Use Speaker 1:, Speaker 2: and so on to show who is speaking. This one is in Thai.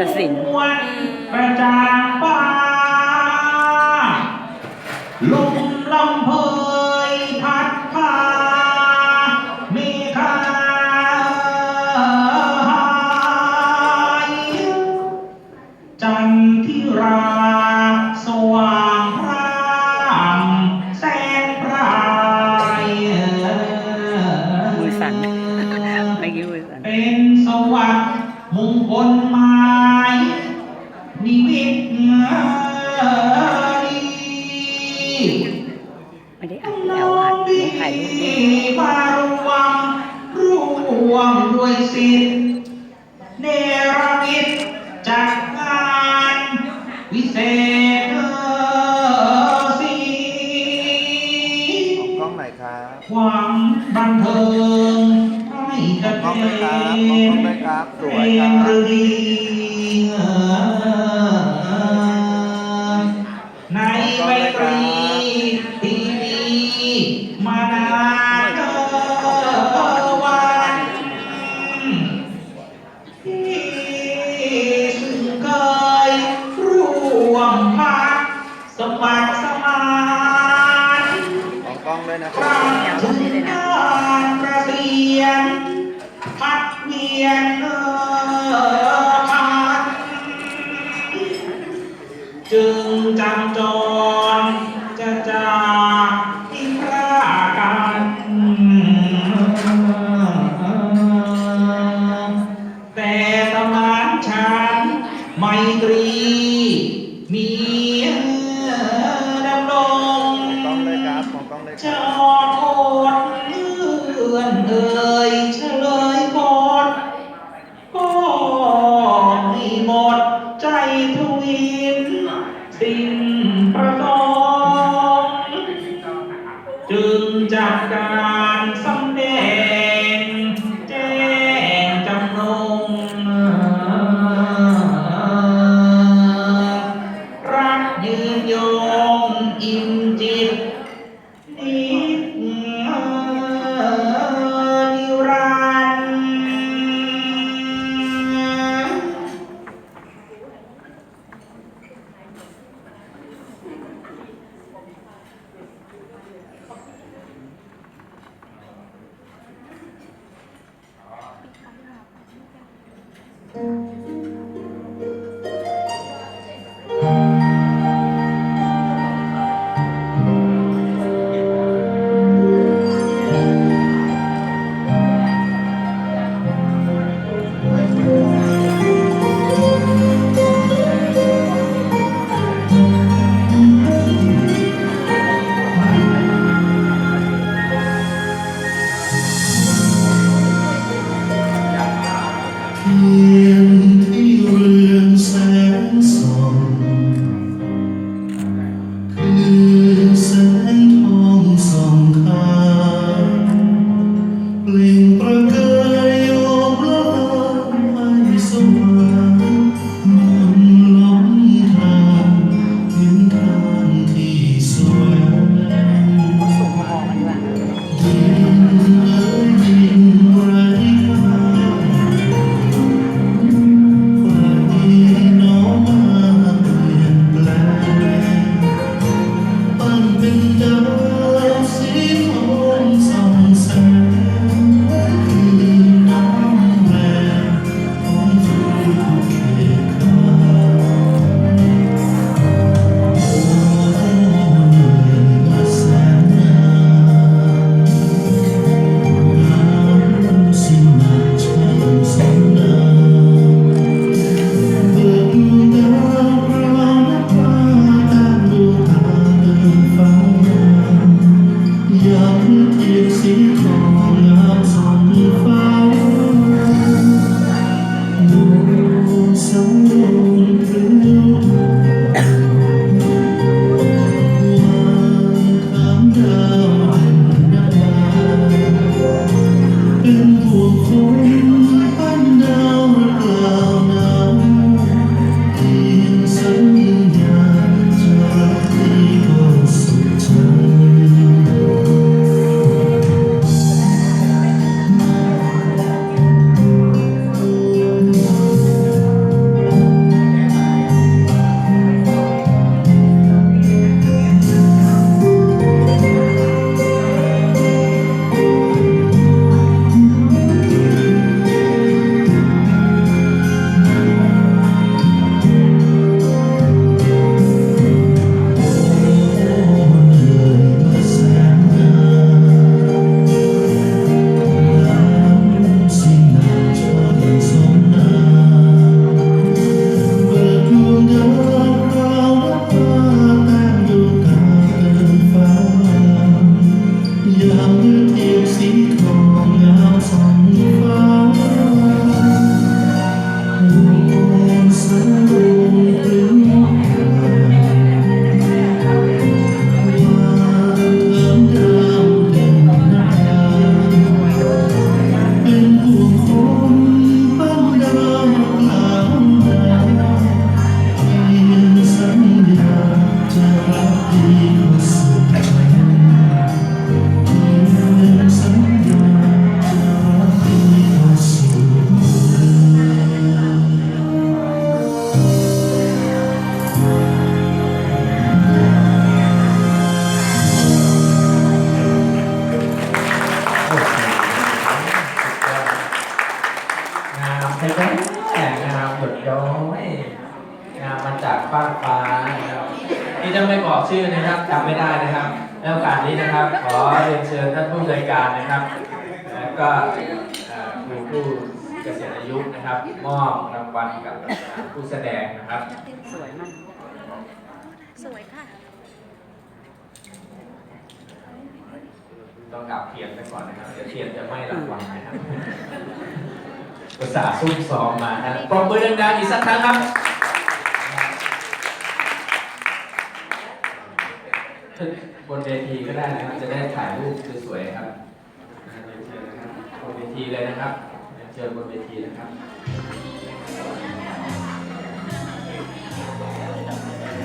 Speaker 1: ฏศิล
Speaker 2: พระเจ้า
Speaker 1: ไม่อ่าล้วไม่ถ่ายรูปดี
Speaker 2: มารวมรวมด้วยสิทธิ์เนรมิตจัดงานวิเศษ ซึ่งเคยร่วมมักสมัครสมาน
Speaker 3: ยครั้
Speaker 2: งถึงการะเกษียณพัดเวียนเออพันจึงจำจน
Speaker 4: ชื่อนะครับจำไม่ได้นะครับในโอกาสนี้นะครับ ขอเรียนเชิญท่านผู้อำนวยการนะครับ แล้วก็เอ่อครูผู้เกษียณอายุนะครับมอบรางวัลกับผู้แสดงนะครับ
Speaker 1: สวยมาก
Speaker 5: สวยค่ะ
Speaker 4: ต้องดับเทียนไปก่อนนะครับ เดี๋ยวเทียนจะไหม้รางวัลนะครับภาษาห์ซุ่มซ้อมมานะปรบมือดังๆอีกสักครั้งครับ ขึ้นบนเวทีก็ได้นะครับ จะได้ถ่ายรูปสวยๆครับเชิญนะครับบนเวทีเลยนะครับเรียนเชิญบนเวทีนะครับ